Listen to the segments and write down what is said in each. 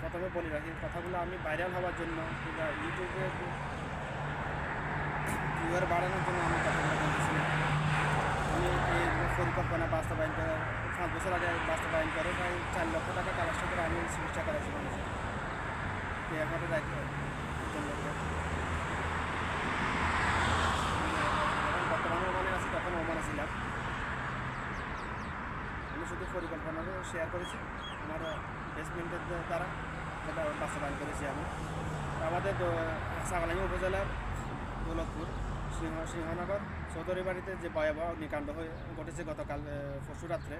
প্রথমে বলি রাখি কথাগুলো আমি ভাইরাল হওয়ার জন্য কিংবা ইউটিউবে ভিউয়ার বাড়ানোর জন্য আমি কথাগুলো বলতেছি। আমি এই পরিকল্পনা বাস্তবায়ন করে, পাঁচ বছর আগে বাস্তবায়ন করে প্রায় চার লক্ষ টাকা কালেকশন করে আমি চিকিৎসা করাইছি মানুষের তো একমাত্র পরিকল্পনাগুলো শেয়ার করেছি। আমার বেসমেন্টের দ্বারা এটা বাস্তবায়ন করেছি আমি। আমাদের সাগালাঙ্গি উপজেলার দৌলতপুর, সিংহ সিংহনগর চৌধুরী বাড়িতে যে ভয়াবহ অগ্নিকাণ্ড হয়ে ঘটেছে গতকাল পরশু রাত্রে।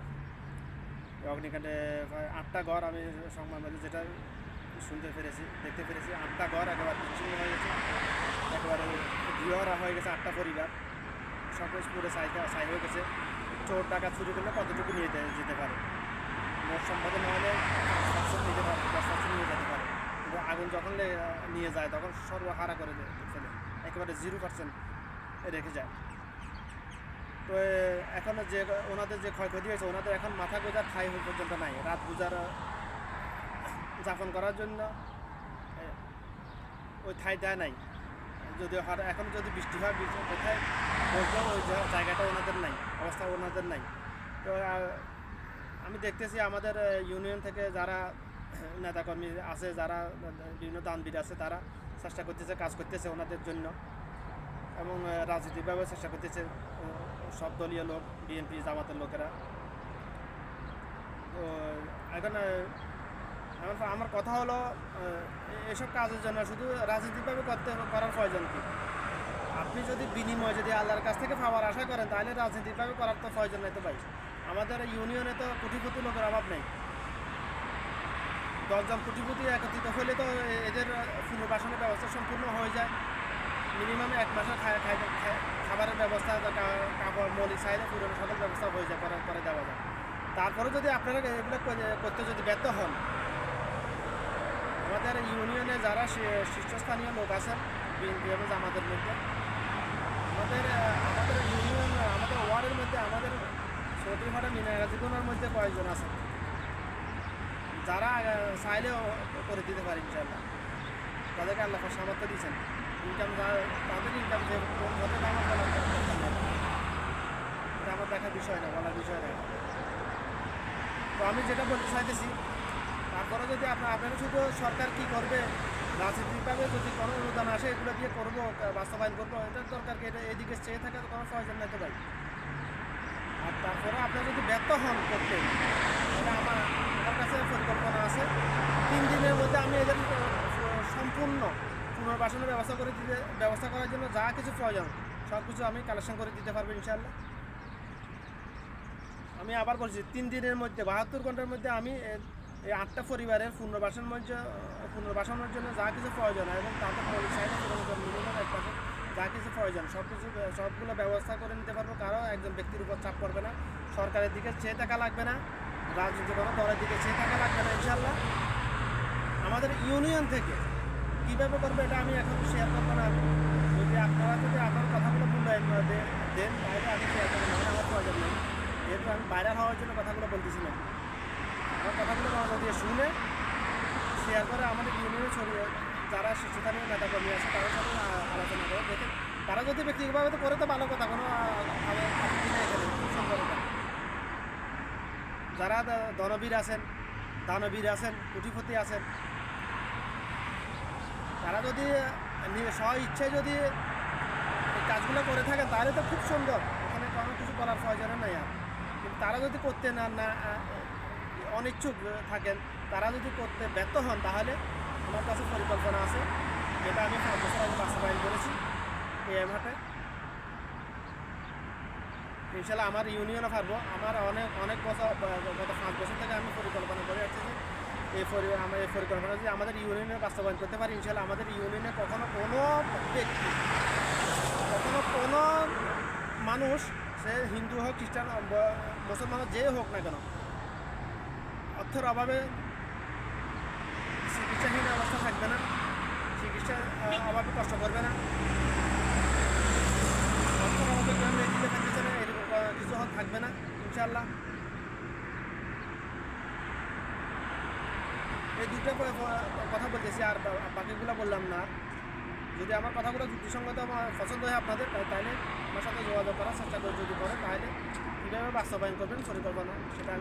অগ্নিকাণ্ডে আটটা ঘর আমি সংবাদ মাধ্যমে যেটা শুনতে পেরেছি, দেখতে পেরেছি। আটটা ঘর একেবারে বিচ্ছিন্ন হয়ে গেছে। একেবারে গৃহরা হয়ে গেছে আটটা পরিবার। সব কিছু পুরো সাইকা সাই হয়ে গেছে। চোর টাকা চুরি করলে কতটুকু নিয়ে যেতে- পারে? মোট না হলে পাঁচ নিতে পারে দশ নিয়ে যেতে পারে। কিন্তু আগুন যখন নিয়ে যায়, তখন সর্বহারা করে ফেলে। একেবারে জিরো পার্সেন্ট রেখে যায়। তো এখন যে, ওনাদের যে ক্ষয়ক্ষতি হয়েছে, ওনাদের এখন মাথা গোজার ঠাই পর্যন্ত নাই। রাত গুজার যাপন করার জন্য ওই ঠাই দেয় নাই। যদি এখন যদি বৃষ্টি হয়, বৃষ্টি কোথায় বসলেও ওই জায়গাটা ওনাদের নাই, অবস্থা ওনাদের নাই। তো আমি দেখতেছি আমাদের ইউনিয়ন থেকে যারা নেতাকর্মী আছে, যারা বিভিন্ন দানবীর আছে, তারা চেষ্টা করতেছে, কাজ করতেছে ওনাদের জন্য। এবং রাজনৈতিকভাবে চেষ্টা করতেছে সব দলীয় লোক, বিএনপি, জামাতের লোকেরা। তো, এখন আমার কথা হলো এসব কাজের জন্য শুধু রাজনৈতিকভাবে করতে করার প্রয়োজন কি? আপনি যদি বিনিময় যদি আল্লাহর কাছ থেকে পাওয়ার আশা করেন, তাহলে রাজনৈতিকভাবে করার তো প্রয়োজন নাই তো ভাই। আমাদের ইউনিয়নে তো কোটিপতি লোকের অভাব নেই। দশজন কোটিপতি একত্রিত হলে তো এদের পুনর্বাসনের ব্যবস্থা সম্পূর্ণ হয়ে যায়। মিনিমাম এক মাসের খাবারের ব্যবস্থা কাপড় মৌলিক চাহিদা পূরণের সকল ব্যবস্থা হয়ে যায় করে দেওয়া যায়। তারপরে যদি আপনারা এগুলো করতে যদি ব্যর্থ হন আমাদের ইউনিয়নে যারা শীর্ষস্থানীয় লোক আছেন, বিএনপি এবং জামাতের মধ্যে, আমাদের আমাদের ইউনিয়ন, আমাদের ওয়ার্ডের মধ্যে, আমাদের চৌধুরীপাড়া মিনাগাজিগুনার মধ্যে কয়েকজন আছে যারা চাইলেও করে দিতে পারে ইনশাল্লাহ তাদেরকে আল্লাহ সামর্থ্য দিয়েছেন। ইনকাম তাদের ইনকাম যে আমার দেখার বিষয় না, বলার বিষয় না। তো আমি যেটা বলতে চাইতেছি তারপরে যদি আপনার আপনারা শুধু সরকার কি করবে, রাজনীতিভাবে যদি কোনো অনুদান আসে, এগুলো দিয়ে করব বাস্তবায়ন করব, এটার দরকার কি? এটা এদিকে চেয়ে থাকার কোনো প্রয়োজন নাই তো ভাই? আর তারপরে আপনারা যদি ব্যর্থ হন করতে, তাহলে আমার আমার কাছে পরিকল্পনা আছে। তিন দিনের মধ্যে আমি এদের সম্পূর্ণ পুনর্বাসনের ব্যবস্থা করে দিতে ব্যবস্থা করার জন্য যা কিছু প্রয়োজন সব কিছু আমি কালেকশন করে দিতে পারব ইনশাল্লাহ আমি আবার বলছি, তিন দিনের মধ্যে, বাহাত্তর ঘণ্টার মধ্যে আমি এই আটটা পরিবারের পুনর্বাসন মঞ্চ পুনর্বাসনের জন্য যা কিছু প্রয়োজন হয় এবং তাদের মৌলিক চাহিদা পূরণ মিনিমাম এক পাশে যা কিছু প্রয়োজন সব কিছু সবগুলো ব্যবস্থা করে নিতে পারব। কারও একজন ব্যক্তির উপর চাপ পড়বে না, সরকারের দিকে চেয়ে থাকা লাগবে না, রাজনীতি কোনো দলের দিকে চেয়ে থাকা লাগবে না ইনশাল্লাহ আমাদের ইউনিয়ন থেকে কীভাবে করবে এটা আমি এখন শেয়ার করব না। যদি আপনারা যদি আপনার কথাগুলো মূল্যায়ন দেন, তাহলে আমি শেয়ার করব, না আমার প্রয়োজন নেই। যেহেতু আমি বাইরে হওয়ার জন্য কথাগুলো বলতেছি না। আমার কথাগুলো মানুষ দিয়ে শুনে শেয়ার করে আমাদের ইউনিয়নে ছড়িয়ে যারা শিক্ষানীয় নেতাকর্মী আছে, তাদের সাথে আলোচনা করে দেখে। তারা যদি ব্যক্তিগতভাবে তো করে তো ভালো কথা, কোনো এখানে যারা দনবীর আছেন, দানবীর আছেন কুটিপতি আছেন, তারা যদি স্ব ইচ্ছায় যদি কাজগুলো করে থাকেন, তাহলে তো খুব সুন্দর। ওখানে কোনো কিছু করার প্রয়োজন নাই আর। কিন্তু তারা যদি করতে না না অনিচ্ছুক থাকেন তারা যদি করতে ব্যর্থ হন তাহলে আমার কাছে পরিকল্পনা আছে। যেটা আমি পাঁচ বছর আগে বাস্তবায়ন করেছি মাঠে। ইনশাল্লাহ আমার ইউনিয়নে পারব আমার অনেক অনেক বছর গত পাঁচ বছর থেকে আমি পরিকল্পনা করে আসতেছি এই পরি আমার এই পরিকল্পনা যদি আমাদের ইউনিয়নে বাস্তবায়ন করতে পারি ইনশাল্লাহ আমাদের ইউনিয়নে কখনো কোনো ব্যক্তি কখনো কোনো মানুষ সে হিন্দু হোক খ্রিস্টান মুসলমান হোক, যে হোক না কেন অর্থের অভাবে চিকিৎসাহীন অবস্থা থাকবে না। চিকিৎসা অভাবে কষ্ট করবে না। অর্থের অভাবে কেউ মেডিকেলে থাকতেছে না, এরকম কিছু থাকবে না ইনশাল্লাহ এই প- কথা বলতেছি, আর বাকিগুলো বললাম না। যদি আমার কথাগুলো যুক্তিসঙ্গত পছন্দ হয় আপনাদের তাহলে আমার সাথে যোগাযোগ করার চেষ্টা করে যদি করেন, তাহলে কীভাবে বাস্তবায়ন করবেন পরিকল্পনা, সেটা আমি